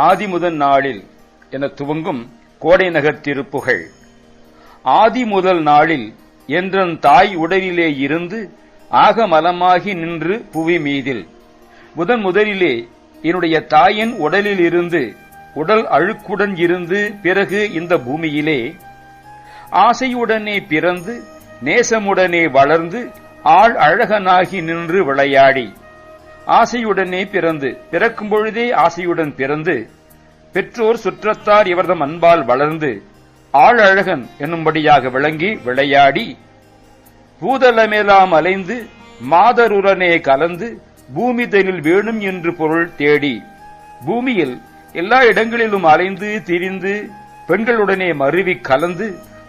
ஆதிமுதன் நாளில் என துவங்கும் கோடை நகர் திருப்புகழ் ஆதி முதல் நாளில் என்றன் தாய் உடலிலே இருந்து ஆகமலமாகி நின்று புவி மீதில். முதன் முதலிலே என்னுடைய தாயின் உடலில் இருந்து உடல் அழுக்குடன் இருந்து பிறகு இந்த பூமியிலே ஆசையுடனே பிறந்து நேசமுடனே வளர்ந்து ஆள் அழகனாகி நின்று விளையாடி. ஆசையுடனே பிறந்து பிறக்கும் பொழுதே ஆசையுடன் பிறந்து பெற்றோர் சுற்றத்தார் இவர்தம் அன்பால் வளர்ந்து ஆளழகன் என்னும்படியாக விளங்கி விளையாடி பூதலமேலாம் அலைந்து மாதருடனே கலந்து பூமிதனில் வேணும் என்று பொருள் தேடி. பூமியில் எல்லா இடங்களிலும் அலைந்து திரிந்து பெண்களுடனே மருவி கலந்து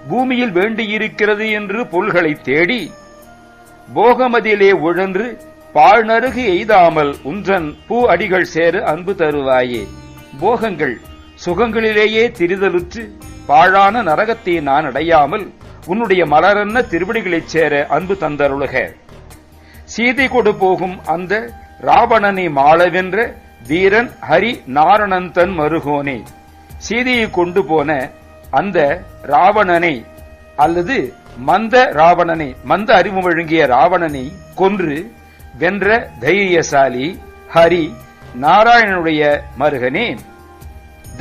பூமியில் வேண்டியிருக்கிறது என்று பொருள்களை தேடி. போகமதியிலே உழன்று பாழ்நருகு எய்தாமல் உன்றன் பூ அடிகள் சேர அன்பு தருவாயே. போகங்கள் சுகங்களிலேயே திரிதலுற்று பாழான நரகத்தை நான் அடையாமல் உன்னுடைய மலரன்ன திருவடிகளைச் சேர அன்பு தந்தருளுக. சீதை கொடு போகும் அந்த ராவணனை மாளவென்ற வீரன் ஹரி நாரணந்தன் மருகோனே. சீதையை கொண்டு போன அந்த ராவணனை அல்லது மந்த ராவணனை மந்த அறிவு வழங்கிய ராவணனை கொன்று வென்ற தைரியசாலி ஹரி நாராயணனுடைய மருகனே.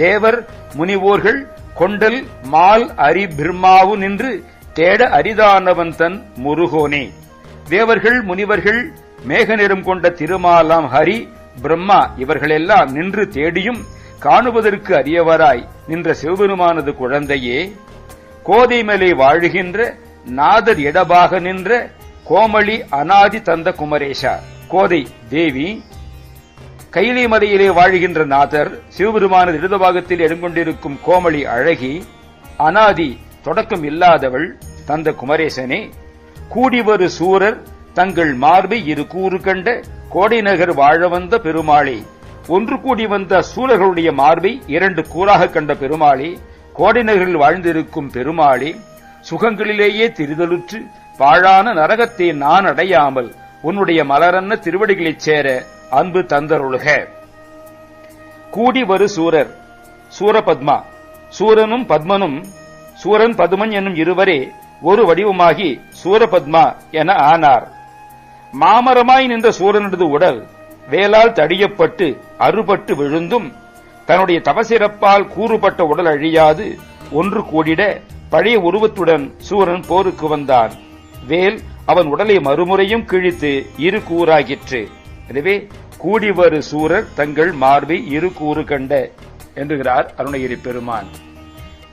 தேவர் முனிவோர்கள் கொண்டல் மால் அரி பிரம்மாவு நின்று தேட அரிதானவன் தன் முருகோனே. தேவர்கள் முனிவர்கள் மேகநிறம் கொண்ட திருமாலாம் ஹரி பிரம்மா இவர்களெல்லாம் நின்று தேடியும் காணுவதற்கு அரியவராய் நின்ற சிவபெருமானது குழந்தையே. கோதைமலை வாழுகின்ற நாதர் இடபாக நின்ற கோமளி அனாதி தந்த குமரேஷா கோதை தேவி கைலி மலையிலே வாழுகின்ற நாதர் சிவபெருமானது இடதுபாகத்தில் இடங்கொண்டிருக்கும் கோமளி அழகி அனாதி தொடக்கம் இல்லாதவள் தந்த குமரேசனே கூடிவரு சூரர் தங்கள் மார்பை இரு கூறு கண்ட கோடைநகர் வாழ வந்த பெருமாளே ஒன்று கூடி வந்த சூரர்களுடைய மார்பை இரண்டு கூறாக கண்ட பெருமாளே கோடைநகரில் வாழ்ந்திருக்கும் பெருமாளே சுகங்களிலேயே திரிதலுற்று பாழான நரகத்தை நான் அடையாமல் உன்னுடைய மலரன்ன திருவடிகளைச் சேர அன்பு தந்தருளுக. கூடி வரு சூரர் சூரபத்மா சூரனும் பத்மனும் சூரன் பதுமன் என்னும் இருவரே ஒரு வடிவமாகி சூரபத்மா என ஆனார். மாமரமாய் நின்ற சூரனது உடல் வேலால் தடியப்பட்டு அறுபட்டு விழுந்தும் தன்னுடைய தவசிறப்பால் கூறுபட்ட உடல் அழியாது. ஒன்று கூடிட பழைய உருவத்துடன் சூரன் போருக்கு வந்தான். வேல் அவன் உடலை மறுமுறையும் கிழித்து இரு கூறாகிற்று. எனவே கூடிவரு சூரர் தங்கள் மார்பை இரு கூறு கண்ட என்றுகிறார் அருணகிரி பெருமான்.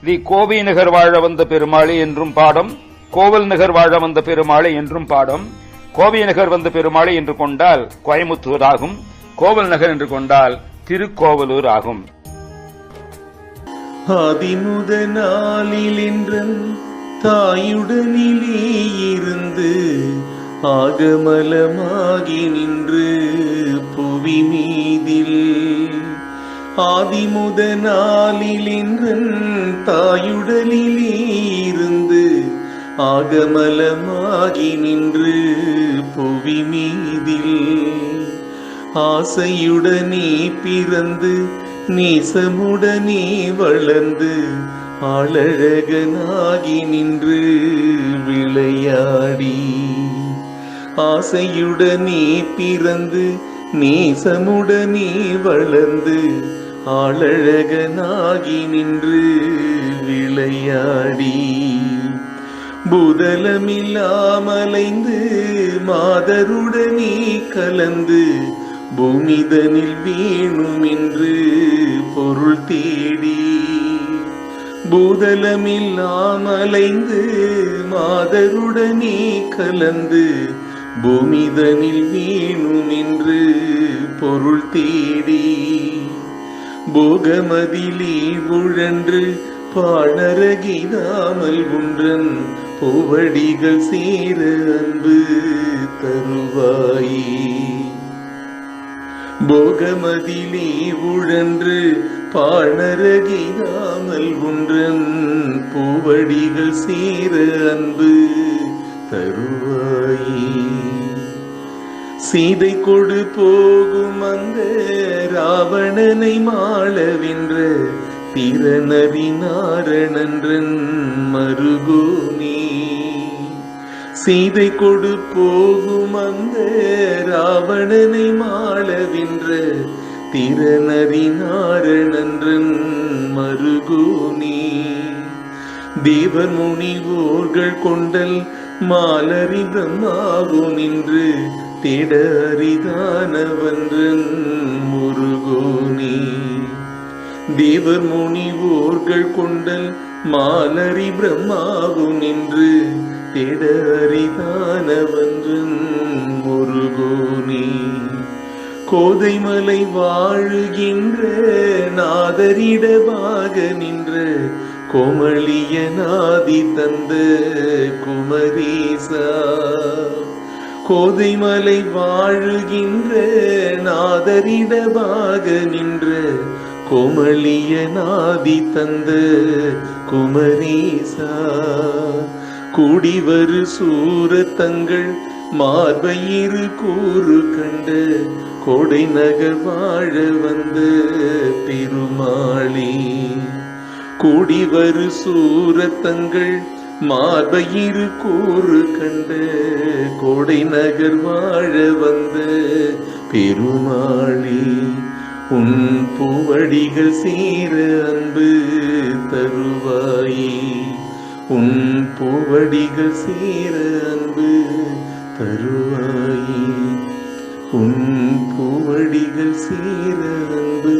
தி கோவை நகர் வாழ வந்த பெருமாளே என்றும் பாடம் கோவல் நகர் வாழ வந்த பெருமாளே என்றும் பாடம். கோவை நகர் வந்த பெருமாளே என்று கொண்டால் கோயமுத்தூர் ஆகும் கோவல் நகர் என்று கொண்டால் திருக்கோவலூர் ஆகும் அதிமுத நாளில் என்றன் தாயுடனிலே இருந்து ஆகமலமாகி நின்று புவி ஆதிமுத நாளில் என்றன் இருந்து ஆகமலமாகி நின்று புவி மீதில் ஆசையுடனே பிறந்து நேசமுடனே வளர்ந்து ஆளழகனாகி நின்று விளையாடி ஆசையுடனே பிறந்து நேசமுடனே வளர்ந்து ஆளழகனாகி நின்று விளையாடி. புதலமில்லாமலைந்து மாதருடனே கலந்து பூமிதனில் வேணும் என்று பொருள் தேடி. பூதலமில்லாமலைந்து மாதருடனே கலந்து பூமிதனில் வேணும் என்று பொருள் தேடி. போகமதிலே உழன்று பாடரகிதாமல் குன்றன் பூவடிகள் சேர அன்பு தருவாயே. போகமதிலே உழன்று பாணரகிராமல் குன்றன் பூவடிகள் சேர அன்பு தருவாயே. சீதை கொடு போகும் அந்த ராவணனை மாளவென்ற திறனறிநாரணன்றன் மருகோனே சீதை கொடு போகும் அந்த ராவணனை மாளவென்ற திறனறிநாரணன்றன் மருகோனே தேவர் முனிவோர்கள் கொண்டல் மாலரி பிரம்மாவு நின்று தேட அரிதானவன்றன் முருகோனே தேவர் முனிவோர்கள் கொண்டல் மாலரி பிரம்மாவு நின்று தேட அரிதானவன்றன் முருகோனே கோதைமலை வாழுகின்ற நாதரிடமாக நின்ற கோமளிய நாதி தந்த குமரீசா. கோதைமலை வாழுகின்ற நாதரிடமாக நின்ற கோமளிய நாதி தந்த குமரேசா. கூடிவரு சூரத்தங்கள் மார்பயிறு கூறு கண்டு கோடை நகர் வாழ வந்த பெருமாளி கூடிவரு சூரத்தங்கள் மார்பையிரு கூறு கண்ட கோடை நகர் வாழ வந்த பெருமாளி உன் பூவடிகள் சீர அன்பு தருவாயே. உன் பூவடிகள் சீர அன்பு தருவாயே. உன் பூவடிகள் சீர அன்பு